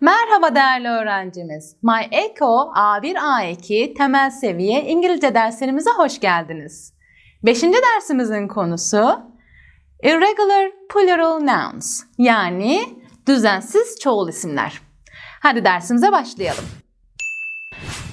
Merhaba değerli öğrencimiz. My Echo A1 A2 temel seviye İngilizce derslerimize hoş geldiniz. Beşinci dersimizin konusu Irregular Plural Nouns yani düzensiz çoğul isimler. Hadi dersimize başlayalım.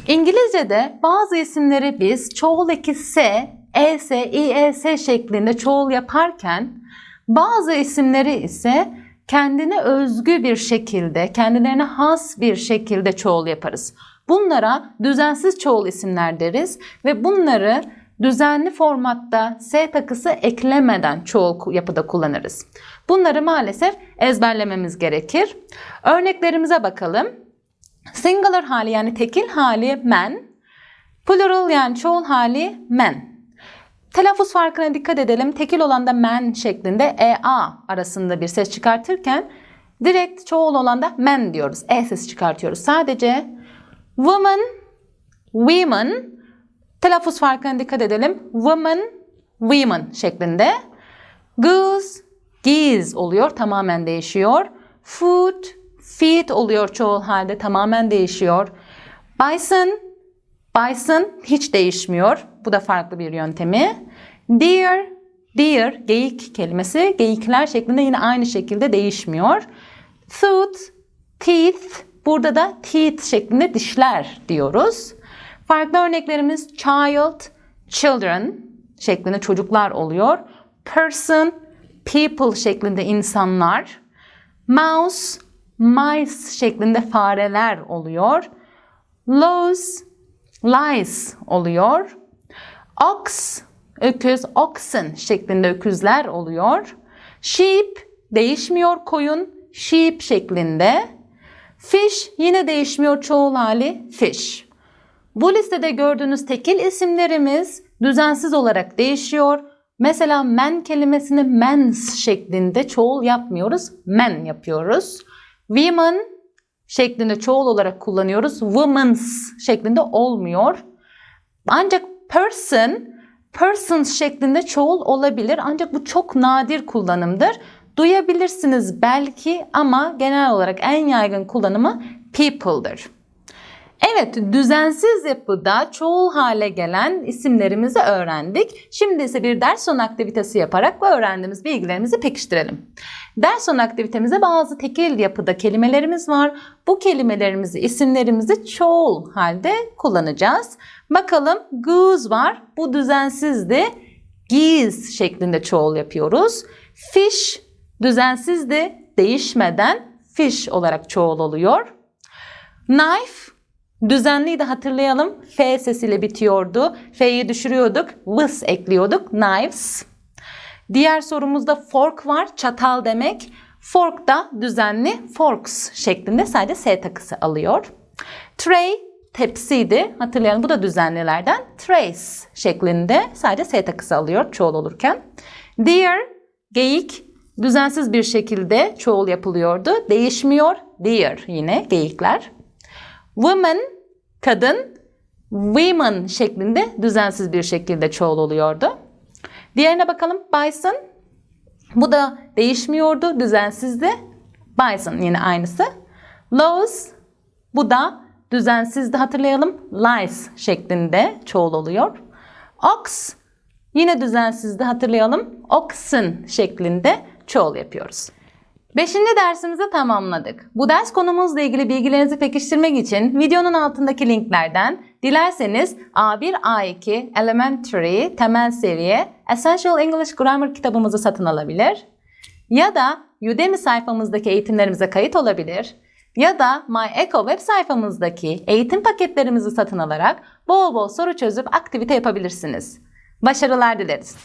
İngilizce'de bazı isimleri biz çoğul eki s, es, ies şeklinde çoğul yaparken bazı isimleri ise kendine özgü bir şekilde, kendilerine has bir şekilde çoğul yaparız. Bunlara düzensiz çoğul isimler deriz ve bunları düzenli formatta s takısı eklemeden çoğul yapıda kullanırız. Bunları maalesef ezberlememiz gerekir. Örneklerimize bakalım. Singular hali yani tekil hali men, plural yani çoğul hali men. Telaffuz farkına dikkat edelim. Tekil olan da men şeklinde EA arasında bir ses çıkartırken direkt çoğul olan da men diyoruz. E sesi çıkartıyoruz. Sadece woman, women telaffuz farkına dikkat edelim. Woman, women şeklinde. Goose, geese oluyor. Tamamen değişiyor. Food, feed oluyor çoğul halde. Tamamen değişiyor. Bison, bison hiç değişmiyor. Bu da farklı bir yöntemi. Deer, deer, geyik kelimesi geyikler şeklinde yine aynı şekilde değişmiyor. Tooth, teeth, burada da teeth şeklinde dişler diyoruz. Farklı örneklerimiz child, children şeklinde çocuklar oluyor. Person, people şeklinde insanlar. Mouse, mice şeklinde fareler oluyor. Lows, lice oluyor. Ox, öküz, oxen şeklinde öküzler oluyor. Sheep, değişmiyor koyun, sheep şeklinde. Fish yine değişmiyor çoğul hali fish. Bu listede gördüğünüz tekil isimlerimiz düzensiz olarak değişiyor. Mesela men kelimesini mens şeklinde çoğul yapmıyoruz, men yapıyoruz. Women şeklinde çoğul olarak kullanıyoruz. Womens şeklinde olmuyor. Ancak person, persons şeklinde çoğul olabilir. Ancak bu çok nadir kullanımdır. Duyabilirsiniz belki ama genel olarak en yaygın kullanımı people'dır. Evet, düzensiz yapıda çoğul hale gelen isimlerimizi öğrendik. Şimdi ise bir ders sonu aktivitesi yaparak bu öğrendiğimiz bilgilerimizi pekiştirelim. Ders sonu aktivitemize bazı tekil yapıda kelimelerimiz var. Bu kelimelerimizi, isimlerimizi çoğul halde kullanacağız. Bakalım goose var. Bu düzensizdi. Geese şeklinde çoğul yapıyoruz. Fish düzensizdi. Değişmeden fish olarak çoğul oluyor. Knife Düzenliydi hatırlayalım. F sesiyle bitiyordu. F'yi düşürüyorduk. Vs ekliyorduk. Knives. Diğer sorumuzda fork var. Çatal demek. Fork da düzenli forks şeklinde sadece S takısı alıyor. Tray tepsiydi. Hatırlayalım bu da düzenlilerden. Trays şeklinde sadece S takısı alıyor çoğul olurken. Deer geyik düzensiz bir şekilde çoğul yapılıyordu. Değişmiyor. Deer yine geyikler. Woman kadın, women şeklinde düzensiz bir şekilde çoğul oluyordu. Diğerine bakalım. Bison. Bu da değişmiyordu, düzensizdi. Bison yine aynısı. Lows. Bu da düzensizdi hatırlayalım. Lies şeklinde çoğul oluyor. Ox. Yine düzensizdi hatırlayalım. Oxen şeklinde çoğul yapıyoruz. Beşinci dersimizi tamamladık. Bu ders konumuzla ilgili bilgilerinizi pekiştirmek için videonun altındaki linklerden dilerseniz A1, A2, Elementary, temel seviye, Essential English Grammar kitabımızı satın alabilir. Ya da Udemy sayfamızdaki eğitimlerimize kayıt olabilir. Ya da My Echo web sayfamızdaki eğitim paketlerimizi satın alarak bol bol soru çözüp aktivite yapabilirsiniz. Başarılar dileriz.